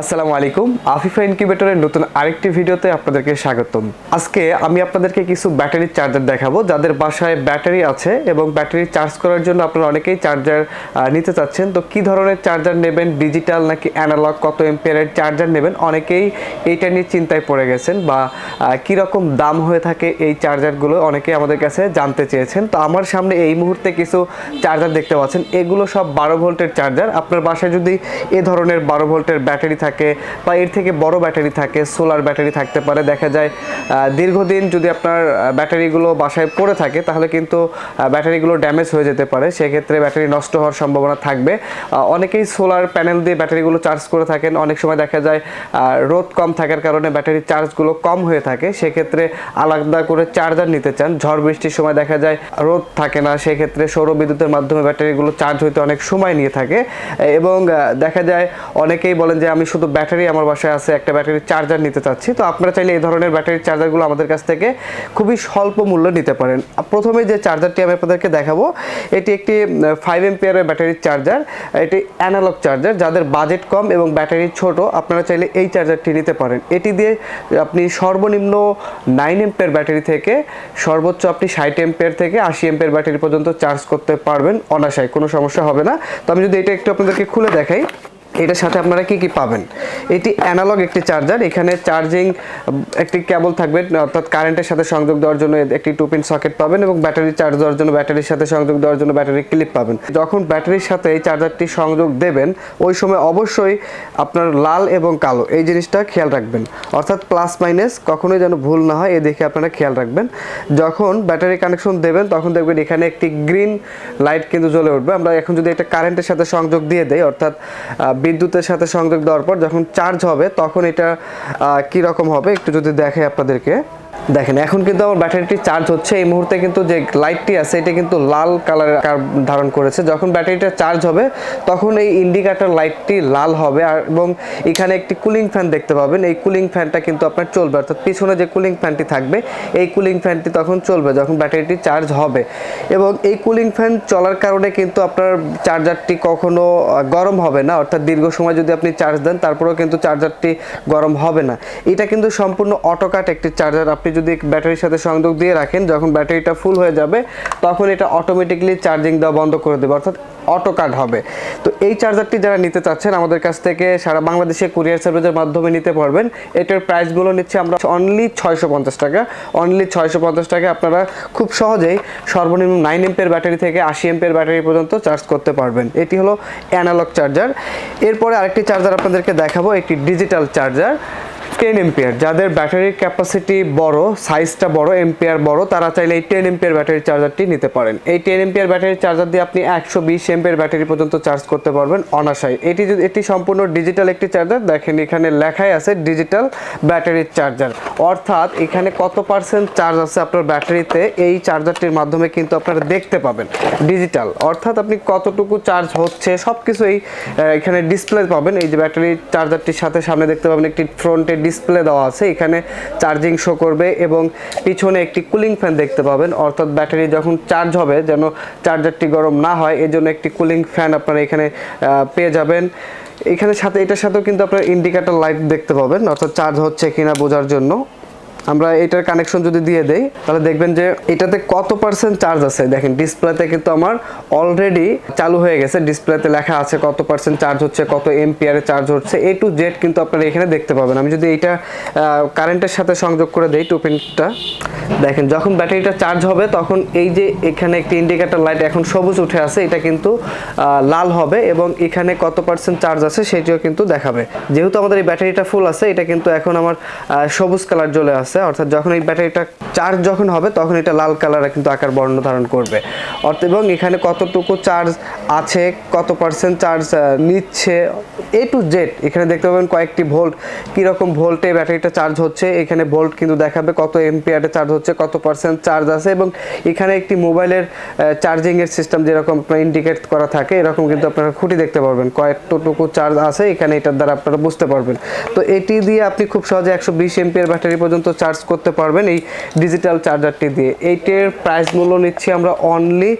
আসসালামু আলাইকুম। আফিফা ইনকিউবেটরের নতুন আরেকটি ভিডিওতে আপনাদেরকে স্বাগতম। আজকে আমি আপনাদেরকে কিছু ব্যাটারি চার্জার দেখাবো, যাদের বাসায় ব্যাটারি আছে এবং ব্যাটারি চার্জ করার জন্য আপনারা অনেকেই চার্জার নিতে চাচ্ছেন। তো কি ধরনের চার্জার নেবেন? ডিজিটাল নাকি অ্যানালগ কত এম্পিয়ারের চার্জার নেবেন? অনেকেই এইটা নিয়ে চিন্তায় পড়ে গেছেন বা কি রকম দাম হয়ে থাকে এই চার্জারগুলো অনেকেই আমাদের কাছে জানতে চেয়েছেন। তো আমার সামনে এই মুহূর্তে কিছু চার্জার দেখতে পাচ্ছেন। এগুলো সব বারো ভোল্টের চার্জার। আপনার বাসায় যদি এ ধরনের বারো ভোল্টের ব্যাটারি থাকে বা এর থেকে বড় ব্যাটারি থাকে, সোলার ব্যাটারি থাকতে পারে। দেখা যায় দীর্ঘদিন যদি আপনার ব্যাটারিগুলো বাসায় পড়ে থাকে, তাহলে কিন্তু ব্যাটারিগুলো ড্যামেজ হয়ে যেতে পারে। সেক্ষেত্রে ব্যাটারি নষ্ট হওয়ার সম্ভাবনা থাকবে। অনেকেই সোলার প্যানেল দিয়ে ব্যাটারিগুলো চার্জ করে থাকেন। অনেক সময় দেখা যায় রোদ কম থাকার কারণে ব্যাটারির চার্জগুলো কম হয়ে থাকে। সেক্ষেত্রে আলাদা করে চার্জার নিতে চান। ঝড় বৃষ্টির সময় দেখা যায়, রোদ থাকে না। সেক্ষেত্রে সৌর বিদ্যুতের মাধ্যমে ব্যাটারিগুলো চার্জ হইতে অনেক সময় নিয়ে থাকে। এবং দেখা যায়, অনেকেই বলেন যে, আমি শুধু ব্যাটারি আমার বাসায় আছে, একটা ব্যাটারির চার্জার নিতে চাচ্ছি। তো আপনারা চাইলে এই ধরনের ব্যাটারির চার্জারগুলো আমাদের কাছ থেকে খুবই স্বল্প মূল্য নিতে পারেন। প্রথমে যে চার্জারটি আমি আপনাদেরকে দেখাবো, এটি একটি ফাইভ এম্পিয়ারের ব্যাটারির চার্জার এটি অ্যানালগ চার্জার যাদের বাজেট কম এবং ব্যাটারি ছোট, আপনারা চাইলে এই চার্জারটি নিতে পারেন। এটি দিয়ে আপনি সর্বনিম্ন নাইন এম্পের ব্যাটারি থেকে, সর্বোচ্চ আপনি ষাট এম্পের থেকে আশি এম্পের ব্যাটারি পর্যন্ত চার্জ করতে পারবেন অনাশায় কোনো সমস্যা হবে না। তো আমি যদি এটা একটু আপনাদেরকে খুলে দেখাই। এটার সাথে আপনারা কি কি পাবেন? এটি অ্যানালগ একটি চার্জার এখানে চার্জিং একটি কেবল থাকবে, অর্থাৎ কারেন্টের সাথে সংযোগ দেওয়ার জন্য একটি টু পিন সকেট পাবেন এবং ব্যাটারি চার্জ দেওয়ার জন্য ব্যাটারির সাথে সংযোগ দেওয়ার জন্য ব্যাটারি ক্লিপ পাবেন। যখন ব্যাটারির সাথে এই চার্জারটি সংযোগ দেবেন, ওই সময় অবশ্যই আপনার লাল এবং কালো, এই জিনিসটা খেয়াল রাখবেন। অর্থাৎ প্লাস মাইনাস কখনোই যেন ভুল না হয়, এ দেখে আপনারা খেয়াল রাখবেন। যখন ব্যাটারি কানেকশন দেবেন, তখন দেখবেন এখানে একটি গ্রিন লাইট কিন্তু জ্বলে উঠবে। আমরা এখন যদি এটা কারেন্টের সাথে সংযোগ দিয়ে দেই, অর্থাৎ বিদ্যুতের সাথে সংযোগ দেওয়ার পর যখন চার্জ হবে, তখন এটা কি রকম হবে? একটু যদি দেখে আপনাদেরকে। দেখেন, এখন কিন্তু আমার ব্যাটারিটি চার্জ হচ্ছে। এই মুহূর্তে কিন্তু যে লাইটটি আছে, এটা কিন্তু লাল কালারের আকার ধারণ করেছে। যখন ব্যাটারিটা চার্জ হবে, তখন এই ইন্ডিকেটর লাইটটি লাল হবে। আর এবং এখানে একটি কুলিং ফ্যান দেখতে পাবেন। এই কুলিং ফ্যানটা কিন্তু আপনার চলবে। অর্থাৎ পিছনে যে কুলিং ফ্যানটি থাকবে, এই কুলিং ফ্যানটি তখন চলবে যখন ব্যাটারিটি চার্জ হবে। এবং এই কুলিং ফ্যান চলার কারণে কিন্তু আপনার চার্জারটি কখনো গরম হবে না। অর্থাৎ দীর্ঘ সময় যদি আপনি চার্জ দেন, তারপরেও কিন্তু চার্জারটি গরম হবে না। এটা কিন্তু সম্পূর্ণ অটোকাট একটি চার্জার আপনি যদি ব্যাটারির সাথে সংযোগ দিয়ে রাখেন, যখন ব্যাটারিটা ফুল হয়ে যাবে, তখন এটা অটোমেটিকলি চার্জিং দেওয়া বন্ধ করে দেবে, অর্থাৎ অটো কাট হবে। তো এই চার্জারটি যারা নিতে চাচ্ছেন, আমাদের কাছ থেকে সারা বাংলাদেশে কুরিয়ার সার্ভিসের মাধ্যমে নিতে পারবেন। এটার প্রাইসগুলো নিচ্ছে আমরা অনলি ছয়শো পঞ্চাশ টাকা। অনলি ছয়শো পঞ্চাশ টাকা আপনারা খুব সহজেই সর্বনিম্ন নাইন এম্পের ব্যাটারি থেকে আশি এম্পের ব্যাটারি পর্যন্ত চার্জ করতে পারবেন। এটি হলো অ্যানালগ চার্জার এরপরে আরেকটি চার্জার আপনাদেরকে দেখাবো, একটি ডিজিটাল চার্জার টেন এম্পিয়ার যাদের ব্যাটারির ক্যাপাসিটি বড় সাইজটা বড় এম্পিয়ার বড়, তারা চাইলে এই টেন এম্পিয়ার ব্যাটারি চার্জারটি নিতে পারেন। এই টেন এম্পিয়ার ব্যাটারি চার্জার দিয়ে আপনি একশো বিশ এম্পিয়ার ব্যাটারি পর্যন্ত চার্জ করতে পারবেন অনাশায়। এটি যদি এটি সম্পূর্ণ ডিজিটাল একটি চার্জার দেখেন এখানে লেখাই আছে ডিজিটাল ব্যাটারির চার্জার অর্থাৎ এখানে কত পার্সেন্ট চার্জ আছে আপনার ব্যাটারিতে এই চার্জারটির মাধ্যমে কিন্তু আপনারা দেখতে পাবেন ডিজিটাল অর্থাৎ আপনি কতটুকু চার্জ হচ্ছে সব কিছু এই এখানে ডিসপ্লে পাবেন। এই যে ব্যাটারি চার্জারটির সাথে সামনে দেখতে পাবেন একটি ফ্রন্টে ডিসপ্লে দেওয়া আছে। এখানে চার্জিং শো করবে এবং পিছনে একটি কুলিং ফ্যান দেখতে পাবেন। অর্থাৎ ব্যাটারি যখন চার্জ হবে, যেন চার্জারটি গরম না হয় এই জন্য একটি কুলিং ফ্যান আপনারা এখানে পেয়ে যাবেন। এখানে সাথে, এটার সাথেও কিন্তু আপনার ইন্ডিকেটর লাইট দেখতে পাবেন। অর্থাৎ চার্জ হচ্ছে কিনা বোঝার জন্য। আমরা এটার কানেকশন যদি দিয়ে দেই, তাহলে দেখবেন যে এটাতে কত পার্সেন্ট চার্জ আছে? দেখেন ডিসপ্লেতে কিন্তু আমার অলরেডি চালু হয়ে গেছে। ডিসপ্লেতে লেখা আছে কত পার্সেন্ট চার্জ হচ্ছে, কত এম্পিয়ারে চার্জ হচ্ছে। এ টু জেড কিন্তু আপনারা এখানে দেখতে পাবেন। আমি যদি এইটা কারেন্টের সাথে সংযোগ করে দেই টু পিনটা দেখেন, যখন ব্যাটারিটা চার্জ হবে, তখন এই যে এখানে একটি ইন্ডিকেটার লাইট এখন সবুজ উঠে আছে, এটা কিন্তু লাল হবে এবং এখানে কত পার্সেন্ট চার্জ আছে সেটিও কিন্তু দেখাবে। যেহেতু আমাদের এই ব্যাটারিটা ফুল আছে, এটা কিন্তু এখন আমার সবুজ কালার জ্বলে আছে। অর্থাৎ যখন এই ব্যাটারিটা চার্জ যখন হবে, তখন এটা লাল কালারে কিন্তু আকার বর্ণ ধারণ করবে। অর্থাৎ এবং এখানে কতটুকু চার্জ আছে, কত পার্সেন্ট চার্জ নিচ্ছে এ টু জেড এখানে দেখতে পাবেন কয়েকটি ভোল্ট কীরকম ভোল্টে ব্যাটারিটা চার্জ হচ্ছে, এখানে ভোল্ট কিন্তু দেখাবে কত এমপিয়ারে চার্জ হচ্ছে, কত পার্সেন্ট চার্জ আছে, এবং এখানে একটি মোবাইলের চার্জিংয়ের সিস্টেম যেরকম আপনার ইন্ডিকেট করা থাকে, এরকম কিন্তু আপনারা খুঁটি দেখতে পারবেন। কয়েকটুকু চার্জ আছে, এখানে এটার দ্বারা আপনারা বুঝতে পারবেন। তো এটি দিয়ে আপনি খুব সহজে একশো বিশ এমপিয়ার ব্যাটারি পর্যন্ত চার্জ করতে পারবেন এই ডিজিটাল চার্জারটি দিয়ে। এইটির প্রাইস মূল্য নিচ্ছি আমরা অনলি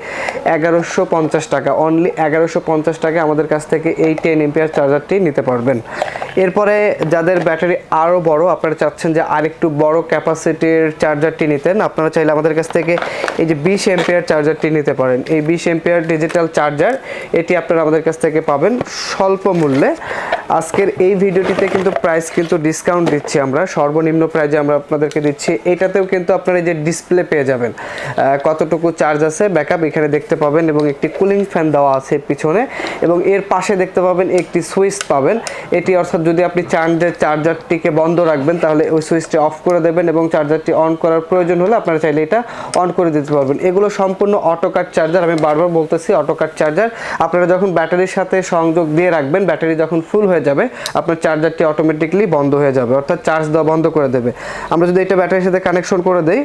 এগারোশো পঞ্চাশ টাকা। অনলি এগারোশো পঞ্চাশ টাকা আমাদের কাছ থেকে এই টেন এম্পিয়ার চার্জারটি নিতে পারবেন। এরপরে যাদের ব্যাটারি আরও বড়, আপনারা চাচ্ছেন যে আরেকটু বড় ক্যাপাসিটির চার্জারটি নিতেন, আপনারা চাইলে আমাদের কাছ থেকে এই যে বিশ এমপিআর চার্জারটি নিতে পারেন। এই বিশ এমপিআর ডিজিটাল চার্জার এটি আপনারা আমাদের কাছ থেকে পাবেন স্বল্প মূল্যে। আজকের এই ভিডিওটিতে কিন্তু প্রাইস কিন্তু ডিসকাউন্ট দিচ্ছি আমরা, সর্বনিম্ন প্রাইজে আমরা আপনাদেরকে দিচ্ছি। এটাতেও কিন্তু আপনারা এই যে ডিসপ্লে পেয়ে যাবেন। কতটুকু চার্জ আছে ব্যাকআপ এখানে দেখতে পাবেন এবং একটি কুলিং ফ্যান দেওয়া আছে পিছনে এবং এর পাশে দেখতে পাবেন একটি সুইচ পাবেন। এটি অর্থাৎ যদি আপনি চান যে চার্জারটিকে বন্ধ রাখবেন, তাহলে ওই সুইচটি অফ করে দেবেন এবং চার্জারটি অন করার প্রয়োজন হলে আপনারা চাইলে এটা অন করে দিতে পারবেন। এগুলো সম্পূর্ণ অটো কাট চার্জার, আমি বারবার বলতেছি অটো কাট চার্জার। আপনারা যখন ব্যাটারির সাথে সংযোগ দিয়ে রাখবেন, ব্যাটারি যখন ফুল হয়ে যাবে, আপনার চার্জারটি অটোমেটিকলি বন্ধ হয়ে যাবে, অর্থাৎ চার্জ দেওয়া বন্ধ করে দেবে। আমরা যদি এটা ব্যাটারির সাথে কানেকশন করে দেই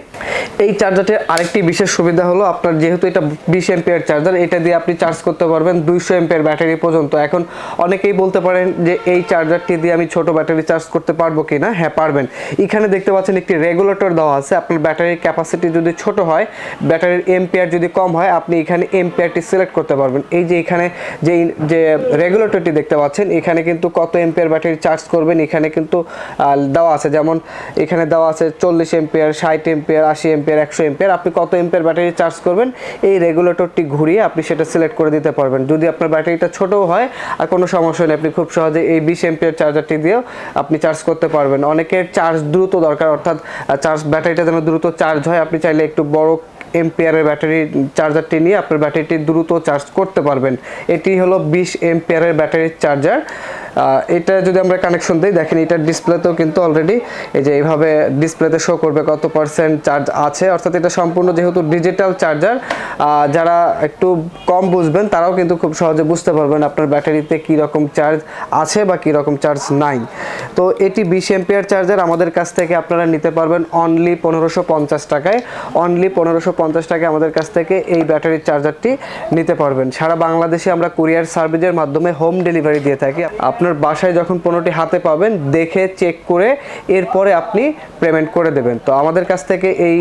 এই চার্জারটির আরেকটি বিশেষ সুবিধা হলো আপনার যেহেতু এটা বিশ এমপিয়ার চার্জার এটা দিয়ে আপনি চার্জ করতে পারবেন দুইশো এমপিয়ার ব্যাটারি পর্যন্ত। এখন অনেকেই বলতে পারেন যে এই চার্জারটি দিয়ে আমি ছোট ব্যাটারি চার্জ করতে পারব কি না হ্যাঁ পারবেন। এখানে দেখতে পাচ্ছেন একটি রেগুলেটর দেওয়া আছে। আপনার ব্যাটারির ক্যাপাসিটি যদি ছোট হয় ব্যাটারির এমপিয়ার যদি কম হয়, আপনি এখানে এমপিয়ারটি সিলেক্ট করতে পারবেন। এই যে এখানে যে যে রেগুলেটরটি দেখতে পাচ্ছেন, এখানে কিন্তু কত এমপিয়ার ব্যাটারি চার্জ করবেন, এখানে কিন্তু দেওয়া আছে। যেমন এখানে দেওয়া আছে চল্লিশ এমপিয়ার ষাট এমপিয়ার আশি এমপিয়ার একশো এমপিয়ার আপনি কত এমপিয়ার ব্যাটারি চার্জ করবেন? এই রেগুলেটরটি ঘুরিয়ে আপনি সেটা সিলেক্ট করে দিতে পারবেন। যদি আপনার ব্যাটারিটা ছোটও হয়, আর কোনো সমস্যা নেই, আপনি খুব সহজে এই বিশ এমপিয়ার চার্জারটি দিয়েও আপনি চার্জ করতে পারবেন। অনেকের চার্জ দ্রুত দরকার, অর্থাৎ চার্জ, ব্যাটারিটা যেন দ্রুত চার্জ হয়, আপনি চাইলে একটু বড় এমপিয়ারের ব্যাটারি, চার্জারটি নিয়ে আপনার ব্যাটারিটি দ্রুত চার্জ করতে পারবেন। এটি হলো বিশ এমপিয়ারের ব্যাটারির চার্জার। এটা যদি আমরা কানেকশন দিই, দেখেন এটার ডিসপ্লেতেও কিন্তু অলরেডি এই যে এইভাবে ডিসপ্লেতে শো করবে কত পার্সেন্ট চার্জ আছে। অর্থাৎ এটা সম্পূর্ণ যেহেতু ডিজিটাল চার্জার যারা একটু কম বুঝবেন, তারাও কিন্তু খুব সহজে বুঝতে পারবেন আপনার ব্যাটারিতে কী রকম চার্জ আছে বা কী রকম চার্জ নাই। তো এটি বিশ এমপিয়ার চার্জার আমাদের কাছ থেকে আপনারা নিতে পারবেন অনলি পনেরোশো পঞ্চাশ টাকায়। অনলি পনেরোশো পঞ্চাশ টাকায় আমাদের কাছ থেকে এই ব্যাটারির চার্জারটি নিতে পারবেন। সারা বাংলাদেশে আমরা কুরিয়ার সার্ভিসের মাধ্যমে হোম ডেলিভারি দিয়ে থাকি। আপনার বাসায় যখন পণ্যটি হাতে পাবেন, দেখে চেক করে এরপরে আপনি পেমেন্ট করে দেবেন। তো আমাদের কাছ থেকে এই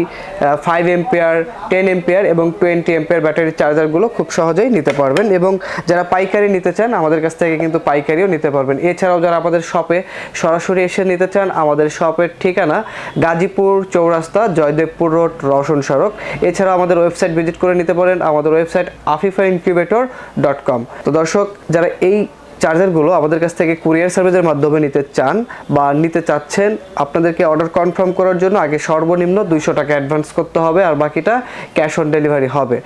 ফাইভ এমপিয়ার টেন এমপিয়ার এবং টোয়েন্টি এমপিয়ার ব্যাটারি চার্জারগুলো খুব সহজেই নিতে পারবেন এবং যারা পাইকারি নিতে চান, আমাদের কাছ থেকে কিন্তু পাইকারিও নিতে পারবেন। এছাড়াও যারা আমাদের শপে সরাসরি এসে নিতে চান, আমাদের শপের ঠিকানা গাজীপুর চৌরাস্তা, জয়দেবপুর রোড, রওশন সড়ক। এছাড়াও আমাদের ওয়েবসাইট ভিজিট করে নিতে পারেন, আমাদের website Afifa incubator dot com তো দর্শক, যারা এই চার্জারগুলো আমাদের কাছ থেকে কুরিয়ার সার্ভিসের মাধ্যমে নিতে চান বা নিতে চাচ্ছেন, আপনাদেরকে অর্ডার কনফার্ম করার জন্য আগে সর্বনিম্ন দুইশো টাকা অ্যাডভান্স করতে হবে আর বাকিটা ক্যাশ অন ডেলিভারি হবে।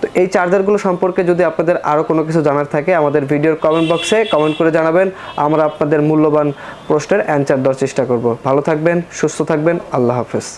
তো এই চার্জারগুলো সম্পর্কে যদি আপনাদের আরও কোনো কিছু জানার থাকে, আমাদের ভিডিওর কমেন্ট বক্সে কমেন্ট করে জানাবেন। আমরা আপনাদের মূল্যবান প্রশ্নের অ্যান্সার দেওয়ার চেষ্টা করব। ভালো থাকবেন, সুস্থ থাকবেন, আল্লাহ হাফেজ।